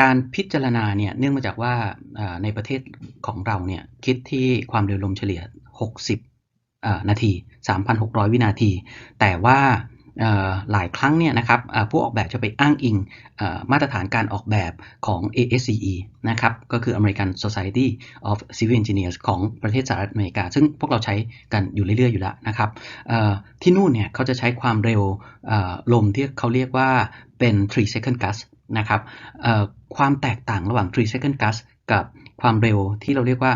การพิจารณาเนี่ยเนื่องมาจากว่าในประเทศของเราเนี่ยคิดที่ความเร็วลมเฉลี่ย 60 นาที 3,600 วินาที แต่ว่าหลายครั้งเนี่ยนะครับผู้ออกแบบจะไปอ้างอิงอมาตรฐานการออกแบบของ ASCE นะครับก็คือ American Society of Civil Engineers ของประเทศสหรัฐอเมริกา ซึ่งพวกเราใช้กันอยู่เรื่อยๆอยู่แล้วนะครับที่นู่นเนี่ยเขาจะใช้ความเร็วลมที่เขาเรียกว่าเป็น 3 second gust นะครับ ความแตกต่างระหว่าง 3 second gust กับความเร็วที่เราเรียกว่า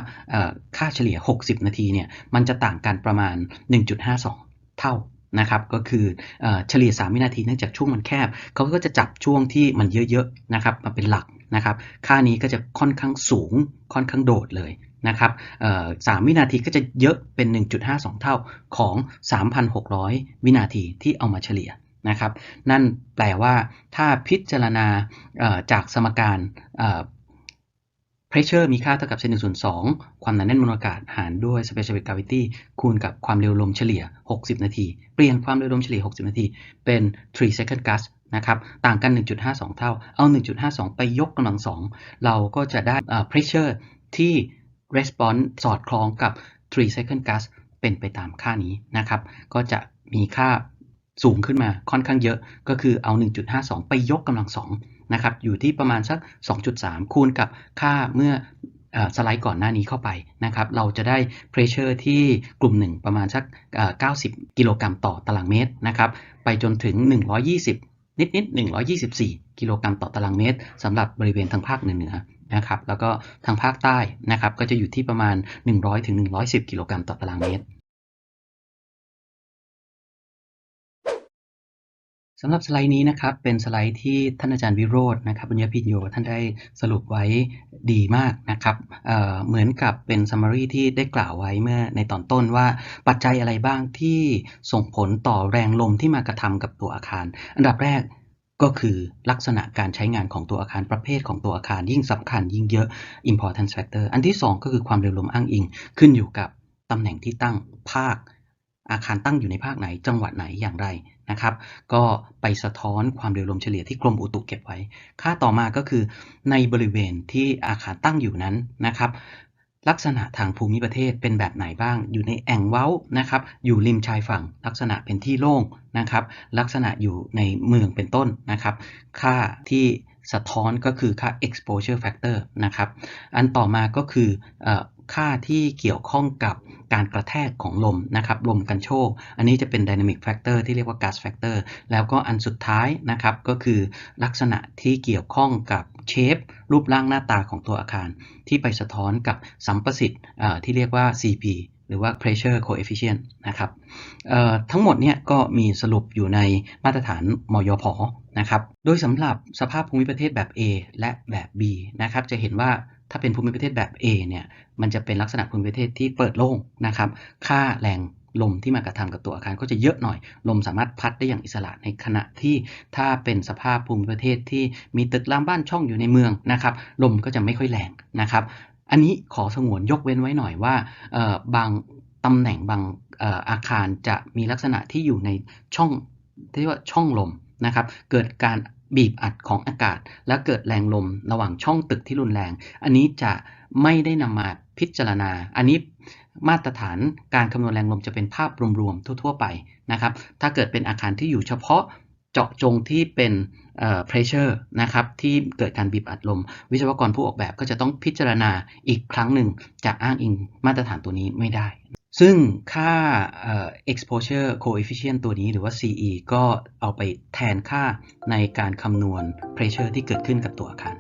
ค่าเฉลี่ย 60 นาทีเนี่ยมันจะต่างกันประมาณ 1.52 เท่านะครับก็คือเฉลี่ย 3 วินาทีเนื่องจากช่วงมันแคบเขาก็จะจับช่วงที่มันเยอะๆนะครับมาเป็นหลักนะครับค่านี้ก็จะค่อนข้างสูงค่อนข้างโดดเลยนะครับเอ่อ3วินาทีก็จะเยอะเป็น 1.52 เท่าของ 3,600 วินาทีที่เอามาเฉลี่ย นะครับ นั่นแปลว่าถ้าพิจารณาจากสมการ pressure มีค่าเท่ากับเซนหนึ่งส่วนสองความหนาแน่นมวลอากาศหารด้วย specific gravity คูณกับความเร็วลมเฉลี่ย 60 นาที เปลี่ยนความเร็วลมเฉลี่ย 60 นาที เป็น 3 second gust นะครับ ต่างกัน 1.52 เท่า เอา 1.52 ไปยกกำลังสองเราก็จะได้ pressure ที่ response สอดคล้องกับ 3 second gust เป็นไปตามค่านี้นะครับ ก็จะมีค่า สูงขึ้นมาค่อนข้างเยอะก็คือเอา 1.52 ไปยกกำลังสองนะครับอยู่ที่ประมาณสัก 2.3 คูณกับค่าเมื่อสไลด์ก่อนหน้านี้เข้าไปนะครับเราจะได้ pressure ที่กลุ่มหนึ่งประมาณสัก 90 กิโลกรัมต่อตารางเมตรนะครับไปจนถึง 120นิดนิดๆ124 กิโลกรัมต่อตารางเมตรสำหรับบริเวณทางภาคเหนือนะครับ แล้วก็ทางภาคใต้นะครับ ก็จะอยู่ที่ประมาณ 100ถึง110 กิโลกรัมต่อตารางเมตร สำหรับสไลด์นี้นะครับเป็นสไลด์ที่ท่านอาจารย์วิโรจน์นะครับบุญญาพินโยท่านได้สรุปไว้ดีมากนะครับเเหมือนกับเป็น summary ที่ได้กล่าวไว้เมื่อในตอนต้นว่าปัจจัยอะไรบ้างที่ส่งผลต่อแรงลมที่มากระทำกับตัวอาคาร อันดับแรกก็คือลักษณะการใช้งานของตัวอาคารประเภทของตัวอาคาร ยิ่งสำคัญยิ่งเยอะ importance factor อันที่สองก็คือความเร็วลมอ้างอิง ขึ้นอยู่กับตำแหน่งที่ตั้งภาค อาคารตั้งอยู่ในภาคไหนจังหวัดไหนอย่างไรนะครับ ก็ไปสะท้อนความเร็วลมเฉลี่ยที่กรมอุตุเก็บไว้ ค่าต่อมาก็คือในบริเวณที่อาคารตั้งอยู่นั้นนะครับ ลักษณะทางภูมิประเทศเป็นแบบไหนบ้าง อยู่ในแอ่งเว้านะครับ อยู่ริมชายฝั่ง ลักษณะเป็นที่โล่งนะครับ ลักษณะอยู่ในเมืองเป็นต้นนะครับ ค่าที่สะท้อนก็คือค่า exposure factor นะครับ อันต่อมาก็คืออค่าที่เกี่ยวข้องกับ การกระแทกของลมนะครับลมกันโชก อันนี้จะเป็น dynamic factor ที่เรียกว่า gas factor แล้วก็อันสุดท้ายนะครับก็คือลักษณะที่เกี่ยวข้องกับเชฟรูปร่างหน้าตาของตัวอาคาร ที่ไปสะท้อนกับสัมประสิทธิ์ที่เรียกว่า CP หรือว่า pressure coefficient นะครับทั้งหมดเนี่ยก็มีสรุปอยู่ในมาตรฐานมยพนะครับ โดยสำหรับสภาพภูมิประเทศแบบ A และแบบ B นะครับ จะเห็นว่า ถ้าเป็นภูมิประเทศแบบ A เนี่ยมันจะเป็นลักษณะภูมิประเทศที่เปิดโล่งนะครับ ค่าแรงลมที่มากระทำกับตัวอาคารก็จะเยอะหน่อย ลมสามารถพัดได้อย่างอิสระในขณะที่ถ้าเป็นสภาพภูมิประเทศที่มีตึกรามบ้านช่องอยู่ในเมืองนะครับ ลมก็จะไม่ค่อยแรงนะครับ อันนี้ขอสงวนยกเว้นไว้หน่อยว่าบางตำแหน่งบางอาคารจะมีลักษณะที่อยู่ในช่องที่ว่าช่องลมนะครับ เกิดการ บีบอัดของอากาศ และเกิดแรงลมระหว่างช่องตึกที่รุนแรง อันนี้จะไม่ได้นำมาพิจารณา อันนี้มาตรฐานการคำนวณแรงลมจะเป็นภาพรวมๆทั่ว ๆ ไปนะครับ ถ้าเกิดเป็นอาคารที่อยู่เฉพาะเจาะจงที่เป็นเอ่อ pressure นะครับที่เกิดการบีบอัดลม วิศวกรผู้ออกแบบก็จะต้องพิจารณาอีกครั้งหนึ่งจะอ้างอิงมาตรฐานตัวนี้ไม่ได้ ซึ่งค่า exposure coefficient ตัวนี้หรือว่า CE ก็เอาไปแทนค่าในการคำนวณ pressure ที่เกิดขึ้นกับตัวอาคาร